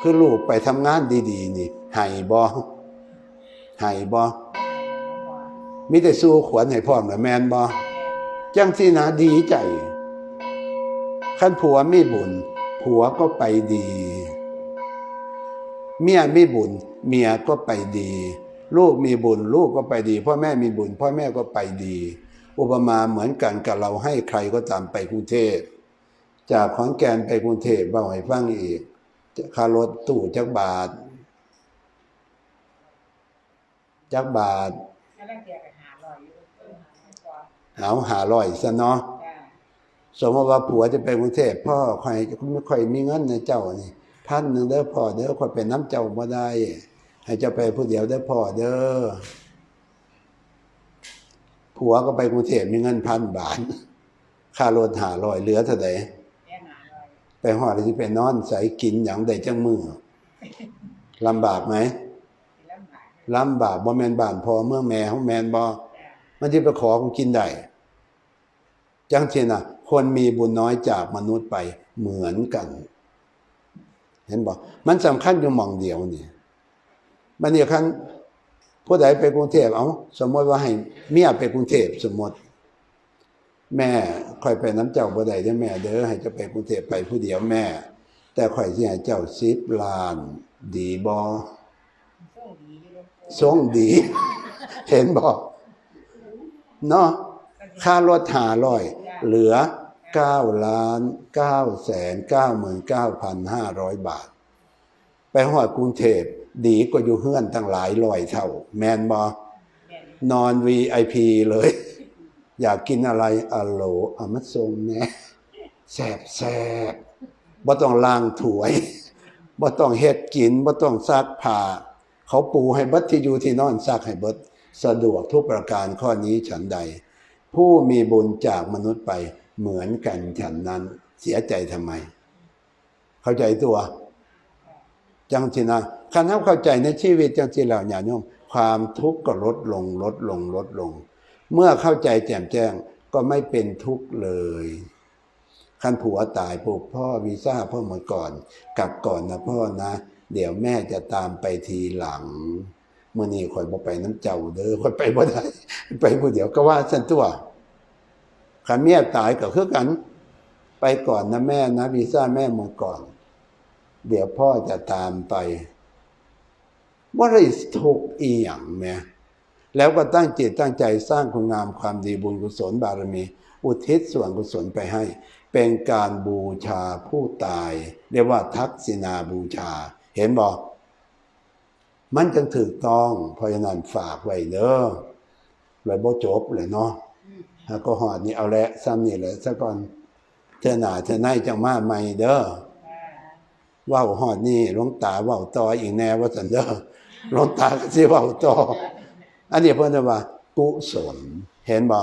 คือลูกไปทำงานดีๆ นี่ให้บ่ให้บ่มีแต่สู้ขวัญให้พร้อมนะแม่นบ่จังสินะดีใจคันผัวไมีบุญผัวก็ไปดี เมียไมีบุญ เมียก็ไปดี ลูกมีบุญ ลูกก็ไปดีพ่อแม่มีบุญ พ่อแม่ก็ไปดี อุปมาเหมือนกันกับเราให้ใครก็ตามไปกรุงเทพจากขอนแก่นไปกรุงเทพเบาให้ฟังอีก ค่ารถตู้จักบาท จักบาทถ้าแรกเดียวกันหาลอยอยู่เอาหาร้อยซะเนาะสมมติว่าผัวจะไปกรุงเทพพ่อคอยไม่ค่อยมีเงินในเจ้านี่พันหนึ่งเด้อพ่อเด้อคอยเป็นน้ำเจ้าบ่ได้ ให้เจ้าไปผู้เดียวเด้อพ่อเด้อผัวก็ไปกรุงเทพมีเงินพันบาทค่ารถหาร้อยเหลือเท่าไหร่ แค่หาลอย ไป หอดที่ไปนอนใส่กินอย่างใดจังมือลำบากไหมสิลำบากลำบากบ่แมนบ้านพอเมืองแม่ของแมนบ่จ้ามันที่ไปขอของกินได้จังเช่นน่ะ คนมีบุญน้อยจากมนุษย์ไปเหมือนกัน เห็นบ่มันสำคัญอยู่หมองเดียวนี่มันเนี่ยคันผู้ใดไปกรุงเทพเอาสมมติว่าให้เมียไปกรุงเทพสมมติ แม่คอยไปน้ำเจ้าบ่ได้เด้แม่เด้อให้จะไปกรุงเทพไปผู้เดียวแม่ แต่ข่อยสิให้เจ้าสิบลาน ดีบ่ส่งดีอยู่เลยทรงดี เห็นบ่เนาะค่ารถหาร้อย เหลือเก้าล้านเก้าแสนเก้าหมื่นเก้าพันห้าร้อยบาท ไปหอดกรุงเทพดีกว่าอยู่เฮือนตั้งหลายร้อยเท่า แมนบอแม่นนอน VIP เลย อยากกินอะไรอะโลอามาส่งแน่แซบแซบบ่ต้องล้างถ้วยบ่ต้องเฮ็ดกินบ่ต้องซักผ้าเขาปูให้เบิดที่อยู่ที่นอนซักให้เบิดสะดวกทุกประการข้อนี้ฉันใด ผู้มีบุญจากมนุษย์ไปเหมือนกันฉันนั้นเสียใจทำไม เข้าใจตัว จังสินะคันทำเข้าใจในชีวิตจังสิแล้วอย่าโยมความทุกข์ก็ลดลงลดลงลดลง เมื่อเข้าใจแจ่มแจ้งก็ไม่เป็นทุกข์เลยคันผัวตายปลูกพ่อวีซ่าพ่อหมดก่อน กลับก่อนนะพ่อนะ เดี๋ยวแม่จะตามไปทีหลังเมื่อนี้ข่อยบ่ไปน้ำเจ้าเด้อขอยไปบ่ได้ไปผู้เดียวก็ว่าฉันตัวขันเมียตายก็คือกัน ไปก่อนนะแม่นะวีซ่าแม่หมดก่อน เดี๋ยวพ่อจะตามไปว่าได้ทุกข์อีหยังแม่ แล้วก็ตั้งจิตตั้งใจสร้างคุณงามความดีบุญกุศลบารมี อุทิศส่วนกุศลไปให้ เป็นการบูชาผู้ตาย เรียกว่าทักษิณาบูชา เห็นบอกมันจึงถูกต้องเพราะฉะนั้นฝากไว้เด้อไว้บ่จบเลยเนาะแล้วก็หอดนี่เอาละซ้ำนี่แหละซะก่อนเธอหนาเธอในจังมาใหม่เด้อว้าหอดนี่ลวงตาว้าต่ออีกแน่ว่าสันเด้อลวงตาก็สิว้าต่อ อันนี้เพิ่อนจะว่า กุศล เห็นบ่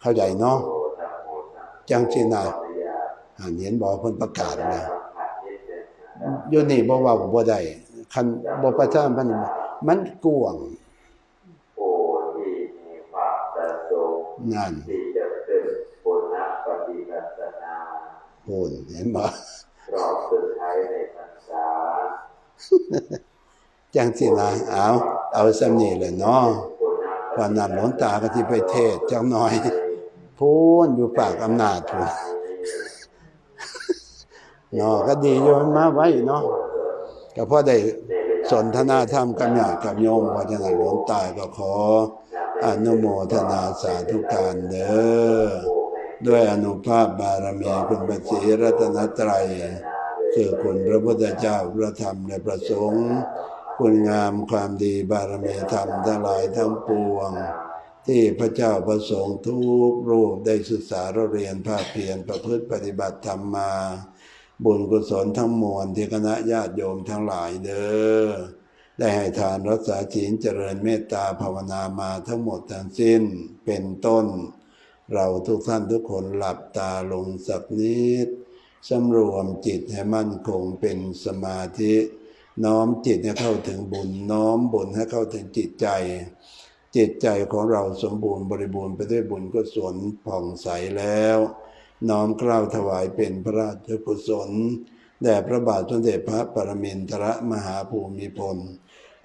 เข้าใจเนาะจังสินะอ่านเห็นบ่เพิ่อนประกาศแล้วอยู่นี่บ่เว้าบ่ได้คันบ่ประชามันมันกวงนั่นโพูนเห็นบ่รอบสุดท้ายในพรรษา จังสินะเอาเอาซำนี้แหละเนาะพอนั้นหลวงตาก็ที่ไปเทศน์จังหน่อยพูนอยู่ปากอำนาจพูนเนาะก็ดีโยมมาไว้เนาะก็พอได้สนทนาธรรมกับญาติกับโยมพราะนั้นหลวงตาก็ขออนุโมทนาสาธุการเด้อด้วยอนุภาพบารมีคุณพระศรีรัตนตรัยคือคุณพระพุทธเจ้าพระธรรมและพระสงฆ์ คุณงามความดีบารมีธรรมทั้งหลายทั้งปวง ที่พระเจ้าประสงค์ทุกรูปได้ศึกษาเรียนภาคเพียรประพฤติปฏิบัติธรรมมา บุญกุศลทั้งมวลที่คณะญาติโยมทั้งหลายเด้อได้ให้ทานรักษาศีลเจริญเมตตาภาวนามาทั้งหมดทั้งสิ้นเป็นต้น เราทุกท่านทุกคนหลับตาลงสักนิดสำรวมจิตให้มั่นคงเป็นสมาธิ น้อมจิตให้เข้าถึงบุญน้อมบุญให้เข้าถึงจิตใจ จิตใจของเราสมบูรณ์บริบูรณ์ไปด้วยบุญกุศลผ่องใสแล้ว น้อมกล้าวถวายเป็นพระราชกุศลแด่พระบาทสมเด็จพระปรมินทรมหาภูมิพล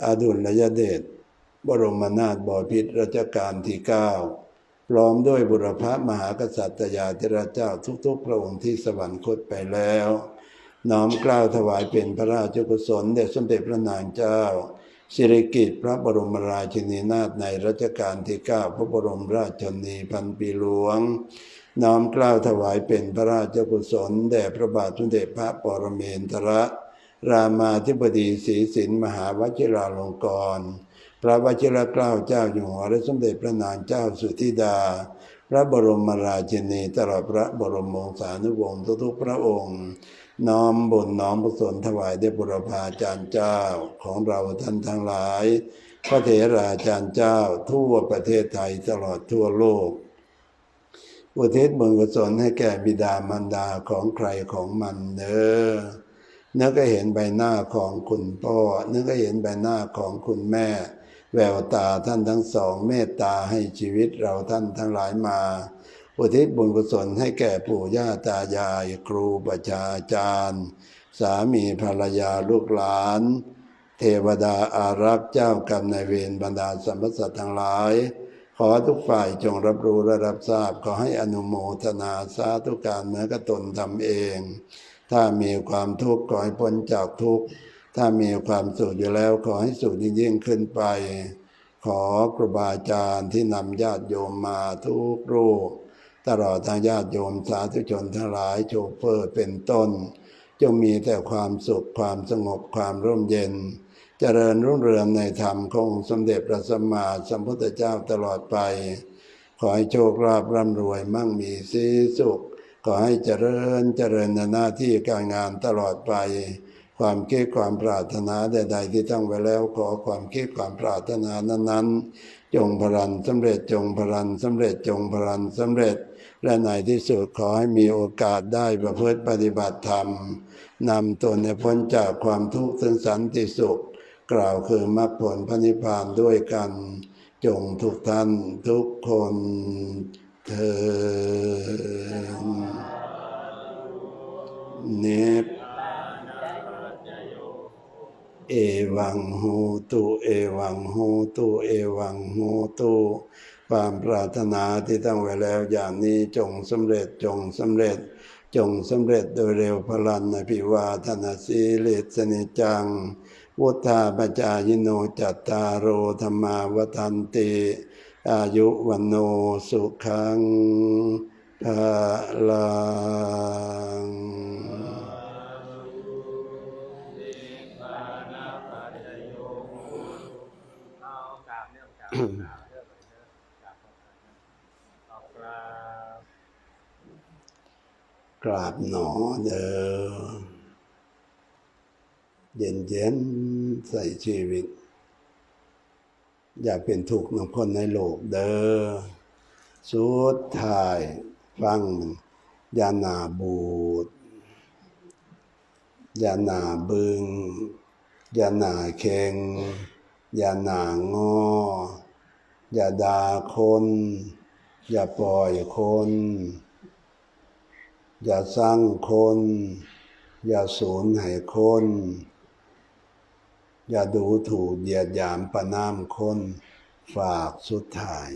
อดุลยเดชบรมนาถบพิตรรัชกาลที่เก้าพร้อมด้วยบุรพมหากษัตริยาธิราชเจ้าทุกๆ พระองค์ที่สวรรคตไปแล้ว น้อมกล้าวถวายเป็นพระราชกุศลแด่สมเด็จพระนางเจ้า สิริกิติ์พระบรมราชินีนาถในรัชกาลที่เก้าพระบรมราชชนีพันปีหลวง น้อมกล้าวถวายเป็นพระราชกุศลแด่พระบาทสมเด็จพระปรเมนทรรามาธิบดีศรีสินมหาวชิราลงกรณพระวชิรเกล้าเจ้าอยู่หัวและสมเด็จพระนางเจ้าสุธิดา พระบรมราชินีตลอดพระบรมวงศานุวงศ์ทุกๆพระองค์ น้อมบุญน้อมกุศลถวายแด่บุรพาจารย์เจ้าของเราท่านทั้งหลาย พระเถราจารย์เจ้า ทั่วประเทศไทยตลอดทั่วโลก อุทิศบุญกุศลให้แก่บิดามารดาของใครของมันเนอเนื้อก็เห็นใบหน้าของคุณพ่อเนื้อก็เห็นใบหน้าของคุณแม่ แววตาท่านทั้งสองเมตตาให้ชีวิตเราท่านทั้งหลายมา อุทิศบุญกุศลให้แก่ปู่ย่าตายาย ครูประชาจารย์ สามีภรรยาลูกหลาน เทวดาอารักษ์เจ้ากรรมนายเวรบรรดาสรรพสัตว์ทั้งหลาย ขอทุกฝ่ายจงรับรู้และรับทราบ ขอให้อนุโมทนาสาธุการเนื้อกตนทำเอง ถ้ามีความทุกข์ขอให้พ้นจากทุกข์ถ้ามีความสุขอยู่แล้วขอให้สุขยิ่งยิ่งขึ้นไป ขอครูบาอาจารย์ที่นำญาติโยมมาทุกรูป ตลอดทางญาติโยมสาธุชนทั้งหลายโชเฟอร์เป็นต้น จงมีแต่ความสุขความสงบความร่มเย็น เจริญรุ่งเรืองในธรรมของสมเด็จพระสัมมาสัมพุทธเจ้าตลอดไป ขอให้โชคลาภร่ำรวยมั่งมีสีสุข ขอให้เจริญเจริญในหน้าที่การงานตลอดไป ความคิดความปรารถนาใดๆที่ตั้งไว้แล้วขอความคิดความปรารถนานั้นๆ จงพลันสำเร็จจงพลันสำเร็จจงพลันสำเร็จ และในที่สุดขอให้มีโอกาสได้ประพฤติปฏิบัติธรรมนำตนให้พ้นจากความทุกข์ถึงสันติสุข กล่าวคือมรรคผลพระนิพพานด้วยกัน จงทุกท่านทุกคนเถิดเนปเอวังโหตุ เอวังโหตุ เอวังโหตุ ความปรารถนาที่ตั้งไว้แล้วอย่างนี้จงสำเร็จจงสำเร็จ จงสำเร็จโดยเร็วพลันอภิวาทนาสีเลสนิจังวุธาปจายโนจัตตารโอธรรมาวทันติอายุวันโนสุขังภาลังเอากราบเนี่ยกราบกราบเรื่องอะไรเนอะกราบเอากราบ ก ราบหนอเด้อเย็นเย็นใส่ชีวิต อย่าเป็นทุกข์นำคนในโลกเด้อสุดท้ายฟังมันอย่าหนาบูดอย่าหนาบึงอย่าหนาเคงอย่าหนางอ อย่าด่าคน อย่าปล่อยคน อย่าสร้างคน อย่าสูญให้คน อย่าดูถูกเหยียดหยามประนามคน ฝากสุดท้าย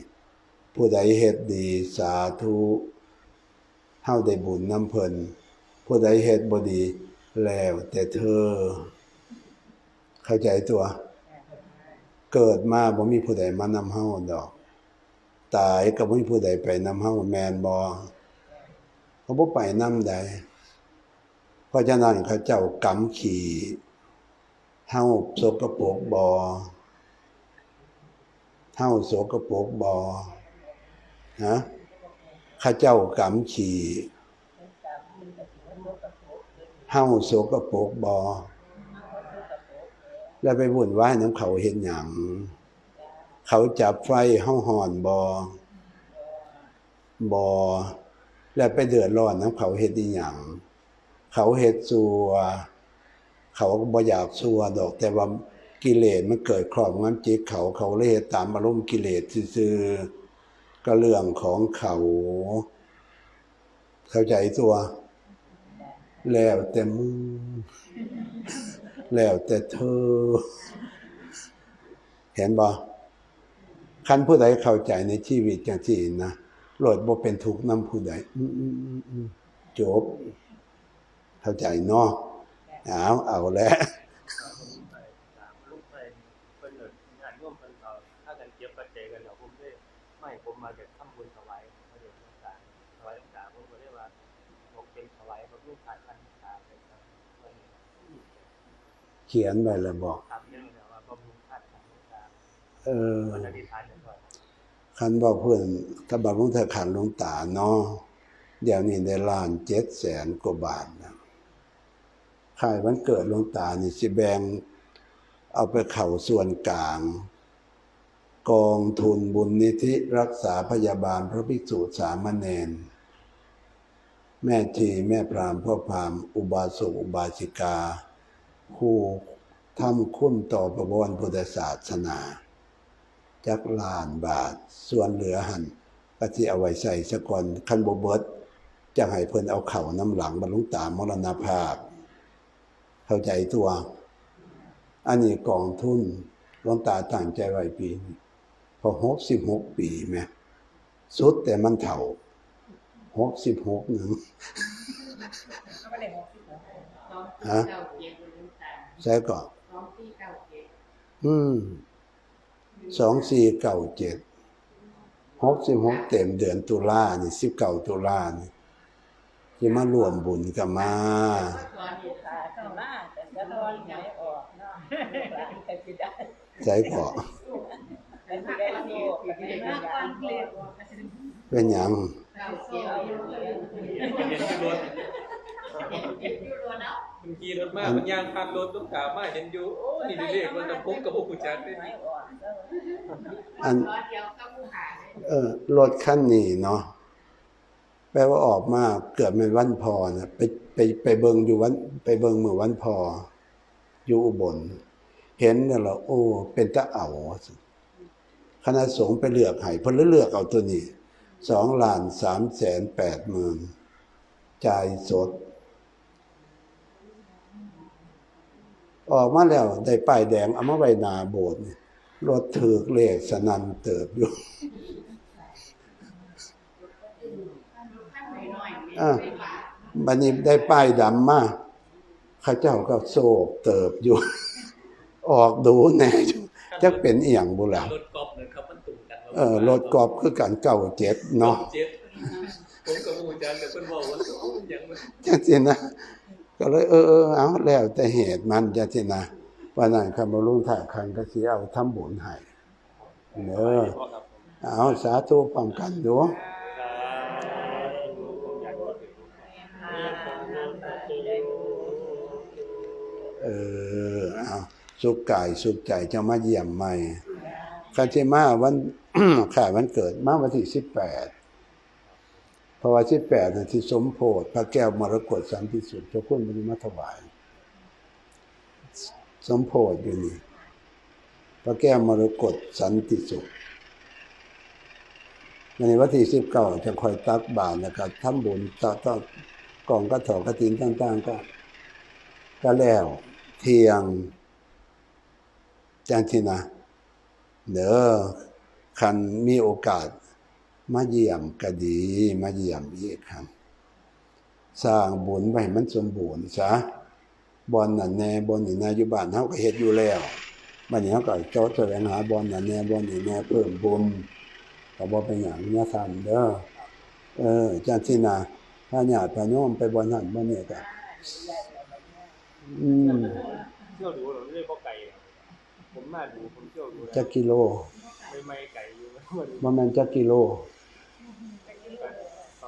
ผู้ใดเฮ็ดดีสาธุเฮาได้บุญน้ำเพินผู้ใดเฮ็ดบดีแล้วแต่เธอ เข้าใจตัว เกิดมาบ่มีผู้ใดมานำเฮาดอก ตายก็บ่มีผู้ใดไปนำเฮาแมนบ่ เขาบ่ไปนำใดเพราะฉะนั้นเขาเจ้ากำขี่เฮาโสกปรกบ่เฮาโสกปรกบ่ฮะข้าเจ้ากำขี่เฮาโสกปรกบ่แล้วไปวุ่นวาน้ำเขาเห็นหยังเขาจับไฟเฮาห่อนบ่บ่ แล้วไปเดือดร้อนน้ำเขาเฮ็ดอีหยังเขาเฮ็ดซัว เขาก็บ่อยากซัวดอก แต่ว่ากิเลสมันเกิดครอบงำจิตเขาเขาเลยเฮ็ดตามอารมณ์กิเลสซื่อก็เรื่องของเขา เข้าใจตัว แล้วแต่มึงแล้วแต่เธอ เห็นบ่คันผู้ใดเข้าใจในชีวิตจังซี่นะ โลดบ่เป็นทุกข์นำผู้ใดอืมอืมอืมอืมจบ เข้าใจเนาะเอาเอาแล้วผมไปถามลูกไปเพิ่นเอิ้นงานร่วมเพิ่นเอาถ้ากันเก็บปัจจัยกันเดี๋ยวผมได้ไม่ผมมาจากทำบุญถวายพระเดชพระสารถวายพระสารผมก็ได้ว่าผมเป็นถวายพระลูกขาดพันษาเป็นครับเพิ่นเขียนไว้แล้วบอกทำเรื่อ งเนี่ยว่าบำรุงธาตุขันธ์ต่าเออๆมันอนกันก่อนคันบอกเพื่อนถ้าบาลุงเธอขันหลวงตาเนาะเดี๋ยวนี้ได้ล้านเจ็ดแสนกว่าบาทนะค่ายวันเกิดหลวงตานี่สิแบ่งเอาไปเข่าส่วนกลาง กองทุนบุญนิธิรักษาพยาบาลพระภิกษุสามเณรแม่ชีแม่พรามพ่อพรามอุบาสกอุบาสิกาผู้ทำคุณต่อประวันพุทธศาสนา จักล้านบาท ส่วนเหลือหันก็ที่เอาไว้ใส่สะก่อนคันบ่เบิดจะให้เพิ่นเอาเข่าน้ำหลังบรรลุตามรณภาพ เข้าใจตัว อันนี้กองทุนหลวงตาตั้งใจไว้ปีนี้พอหกสิบหกปีแม่สุดแต่มันเถ่าหกสิบหกหนึ่งเขาไม่ได้หกสิบหกฮะเก้าเจ็ดลืมตาใช่ก่อนสองที่เก้าเจ็ดอืม สองสี่เก่าเจ็ดหกสิบหกเต็มเดือนตุลานี่สิบเก่าตุลาเนี่ที่มารวมบุญกันมาใจเกาะเป็นยังเก้าเจ็ดอยู่เลยเห็นที่รถเจ็ดอยู่แล้วเนาะมันขี่รถมามันยางผ่านรถลูกกามาเห็นอยู่โอ้นี่เลขมันจะพบกับพวกผู้จัดเลยไม่ออกอันร้อยเดียวก็ผู้หาเลยเออรถคันนี้เนาะแปลว่าออกมาเกือบเป็นวันพอนะไปไปไปเบิงอยู่วันไปเบิงมือวันพอ อยู่อุบล เห็นแล้วเราโอ้ เป็นตะเอาคณะสงฆ์ไปเลือกให้เพิ่นเลยเลือกเอาตัวนี้สองล้านสามแสนแปดหมื่นจ่ายสด ออกมาแล้วได้ป้ายแดงเอามาไว้หนาโบสถ์นี่รถถือกเลขสนันเติบอยู่น้อยๆไม่อ่าได้บาทบัดนี้ได้ป้ายดำมาข้าเจ้าก็โศกเติบอยู่ ออกดูแน่อยู่จักเป็นเอียงบุล่ะรถกอบเนี่ยครับมันตุ่มกันเออรถกอบคือการเก่าเจ็ดเนาะเจ็บผมกับผู้จัดแต่เพิ่นบอกว่าโอ้ยยังมันจังสินะ ก็เลยเออเออเอาแล้วแต่เหตุมันจังสินะวันนั้นคำบรุงถ่ายคันก็สิเอาทำบุญให้เออเอาสาธุพร้อมกันดูเออเอาสุขกายสุขใจจะมาเยี่ยมใหม่คาเจมาวันข่ายวันเกิดมาวันที่สิบแปด เพราะว่าสิแปดนาที่สมโพธิพระแก้วมรกตสันติสุทธิ์เจ้าคุณมันมาถวาย สมโพธิอยู่นี่พระแก้วมรกตสันติสุขในวันที่สิบเก้าจะคอยตักบาตรนะครับทำบุญต่อต่อกองกระถอกระถินต่าง ๆ ก็ ก็แล้วเทียงจังทีนะเด้อคันมีโอกาส มาเยี่ยมก็ดี มาเยี่ยมอีกครับสร้างบุญไว้ให้มันสมบูรณ์ซะบอนนั่นแน่บอนนี่นาอยู่บ้านเฮาก็เฮ็ดอยู่แล้วบัดนี้เฮาก็เจ้าแสวงหาบอนนั่นแน่บอนนี่แน่เพิ่มบุญก็บ่เป็นหยังเนี่ยท่านเด้อเออจังที่นะถ้าญาติพระโยมไปบ่นั่นบ่นี่ก็อืมเที่ยวดูเราไม่ได้พ่อไก่ผมมาดูผมเที่ยวดูจักกิโลไม่ไม่ไก่อยู่มาดูบ่แม่นจักกิโล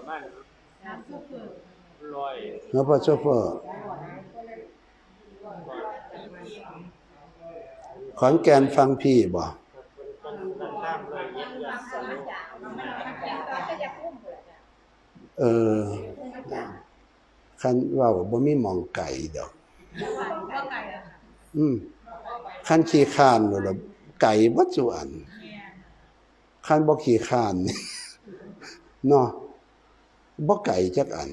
ประมาณน้ำซุปเปอร์ร้อยเนาะพ่อโชเฟอร์ ขอนแก่นฟังพี่บ่เออคันว้าบ่มีมองไก่ดอก อืมคันขี้ข้านโลดละไก่บ่สุอันคันบ่ขี้ข้านเนาะ บ่ไก่จักอัน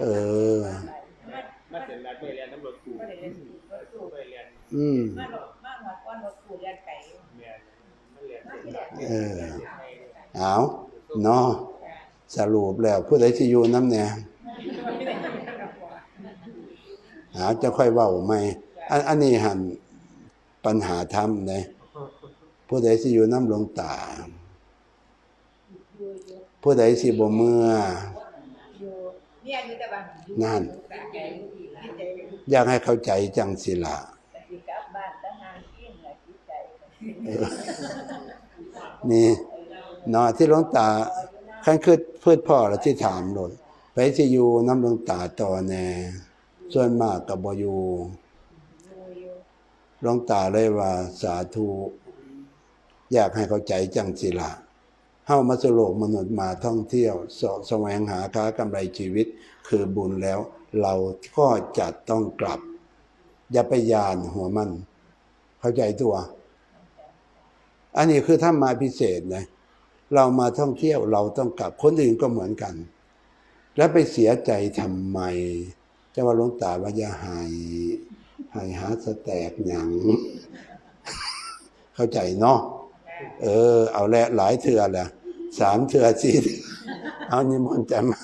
เออ มาเสร็จแล้วไปเรียนตำรวจกูก็เลยเรียนรถตู้ไปเรียนอืมมาหลบมาหัวก้อนรถตู้เรียนไก่เมียนมาเรียนมาเสร็จที่เออ เอาเนาะสรุปแล้วผู้ใดที่อยู่น้ำเนี่ยหาจะค่อยเว้าใหมอันอันนี้หันปัญหาธรรมเลยผู้ใดสิอยู่น้ำหลวงตา ผู้ใดสิบ่เมื่ออยู่เนี่ยอยู่แต่ว่าอยู่นั่นแต่ไก่อยู่ที่ใจอยากให้เข้าใจจังสิละแต่สิกลับบ้านทหารกินน่ะคิดใจเออนี่เนาะที่หลวงตาคันคือเพื่อนพ่อและที่ถามโลดไปสิอยู่น้ำหลวงตาต่อแน่ส่วนมากก็บ่อยู่อยู่อยู่หลวงตาเลยว่าสาธุ อยากให้เข้าใจจังสิละ เฮามาสโลกมนุษย์มาท่องเที่ยวสะแสวงหาค้ากำไรชีวิต คือบุญแล้ว เราก็จะต้องกลับ อย่าไปยานหัวมัน เข้าใจตัว อันนี้คือถ้ามาพิเศษนะเรามาท่องเที่ยวเราต้องกลับคนอื่นก็เหมือนกัน แล้วไปเสียใจทำไมจะว่าหลวงตาว่าอย่าหายหายหาสแตกหยัง เข้าใจเนาะ เออ เอาแหละหลายเถื่อแหละสามเถื่อสี่เถื่อเอานิมนต์จะมา